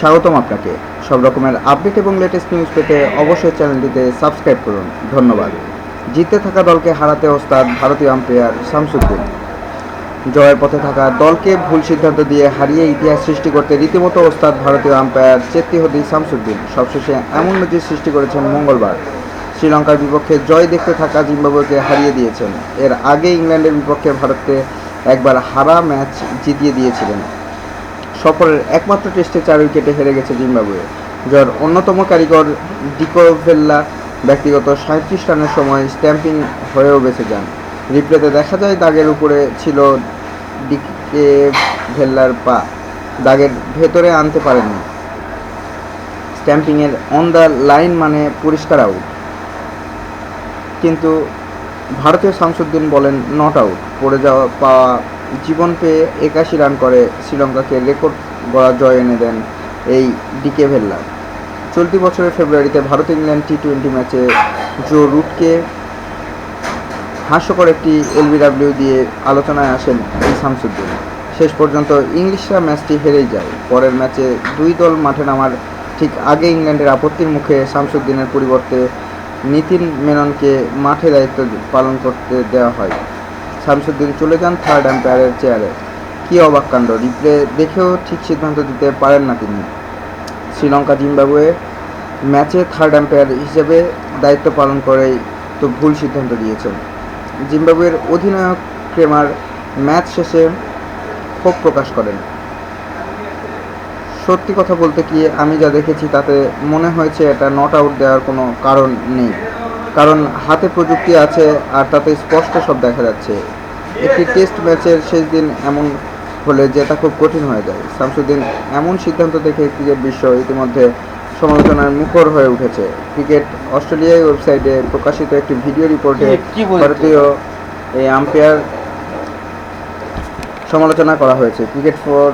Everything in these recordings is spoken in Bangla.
স্বাগতম আপনাকে। সব রকমের আপডেট এবং লেটেস্ট নিউজ পেতে অবশ্যই চ্যানেলটিতে সাবস্ক্রাইব করুন। ধন্যবাদ। জিততে থাকা দলকে হারাতে ওস্তাদ ভারতীয় আম্পায়ার শামসুদ্দিন। জয়ের পথে থাকা দলকে ভুল সিদ্ধান্ত দিয়ে হারিয়ে ইতিহাস সৃষ্টি করতে রীতিমতো ওস্তাদ ভারতীয় আম্পায়ার চেত্তিহদি শামসুদ্দিন। সবশেষে এমন নজির সৃষ্টি করেছেন মঙ্গলবার। শ্রীলঙ্কার বিপক্ষে জয় দেখতে থাকা জিম্বাবুয়েকে হারিয়ে দিয়েছেন। এর আগে ইংল্যান্ডের বিপক্ষে ভারতকে একবার হারা ম্যাচ জিতিয়ে দিয়েছিলেন। সফরের একমাত্র টেস্টে চার উইকেটে হেরে গেছে জিম্বাবুয়ে, যার অন্যতম কারিগর ডিকোভেল্লা ব্যক্তিগত সাঁত্রিশ রানের সময় স্ট্যাম্পিং হয়েও বেঁচে যান। রিপ্লেতে দেখা যায় দাগের উপরে ছিল ডিকে ভেল্লার পা, দাগের ভেতরে আনতে পারেননি। স্ট্যাম্পিংয়ের অন দ্য লাইন মানে পরিষ্কার আউট। কিন্তু ভারতীয় শামসুদ্দিন বলেন, নট আউট। পড়ে যাওয়া পাওয়া জীবন পেয়ে একাশি রান করে শ্রীলঙ্কাকে রেকর্ড গড়া জয় এনে দেন এই ডিকে ভেল্লা। চলতি বছরের ফেব্রুয়ারিতে ভারত ইংল্যান্ড টি টোয়েন্টি ম্যাচে জো রুটকে হাস্যকর একটি এলবিডাব্লিউ দিয়ে আলোচনায় আসেন এই শামসুদ্দিন। শেষ পর্যন্ত ইংলিশরা ম্যাচটি হেরেই যায়। পরের ম্যাচে দুই দল মাঠে নামার ঠিক আগে ইংল্যান্ডের আপত্তির মুখে শামসুদ্দিনের পরিবর্তে নিতিন মেননকে মাঠে দায়িত্ব পালন করতে দেওয়া হয়। শামসুদ্দিন চলে যান থার্ড আম্পায়ারের চেয়ারে কী অবাক কাণ্ড রিপ্লে দেখেও ঠিক সিদ্ধান্ত দিতে পারেন না তিনি। শ্রীলঙ্কা, জিম্বাবুয়ে ম্যাচে থার্ড আম্পায়ার হিসেবে দায়িত্ব পালন করেই তো ভুল সিদ্ধান্ত দিয়েছেন। জিম্বাবুয়ের অধিনায়ক ক্রেমার ম্যাচ শেষে ক্ষোভ প্রকাশ করেন। সত্যি কথা বলতে কি, আমি যা দেখেছি তাতে মনে হয়েছে এটা নট আউট দেওয়ার কোনো কারণ নেই। কারণ হাতে প্রযুক্তি আছে আর তাতে স্পষ্ট সব দেখা যাচ্ছে। একটি টেস্ট ম্যাচের শেষ দিন এমন হলে জেতা খুব কঠিন হয়ে যায়। শামসুদ্দিন এমন সিদ্ধান্ত দেখে ক্রিকেট বিশ্ব ইতিমধ্যে সমালোচনার মুখর হয়ে উঠেছে। ক্রিকেট অস্ট্রেলিয়ায় ওয়েবসাইটে প্রকাশিত একটি ভিডিও রিপোর্টে ভারতীয় এই আম্পায়ার সমালোচনা করা হয়েছে। ক্রিকেট ফর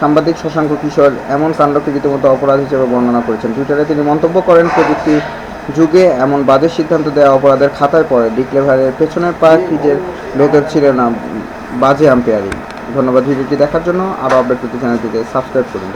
সাংবাদিক শশাঙ্ক কিশোর এমন কাণ্ডকে রীতিমতো অপরাধ হিসেবে বর্ণনা করেছেন। টুইটারে তিনি মন্তব্য করেন প্রযুক্তি যুগে এমন বাজে সিদ্ধান্ত দেওয়া অপরাধের খাতায় পড়ে। ডিক্লেভারের পেছনের পা ক্রিজের ভেতর ছিল না। বাজে আম্পায়ারিং। ধন্যবাদ ভিডিওটি দেখার জন্য। আরও আপডেট পেতে চ্যানেলটিতে সাবস্ক্রাইব করুন।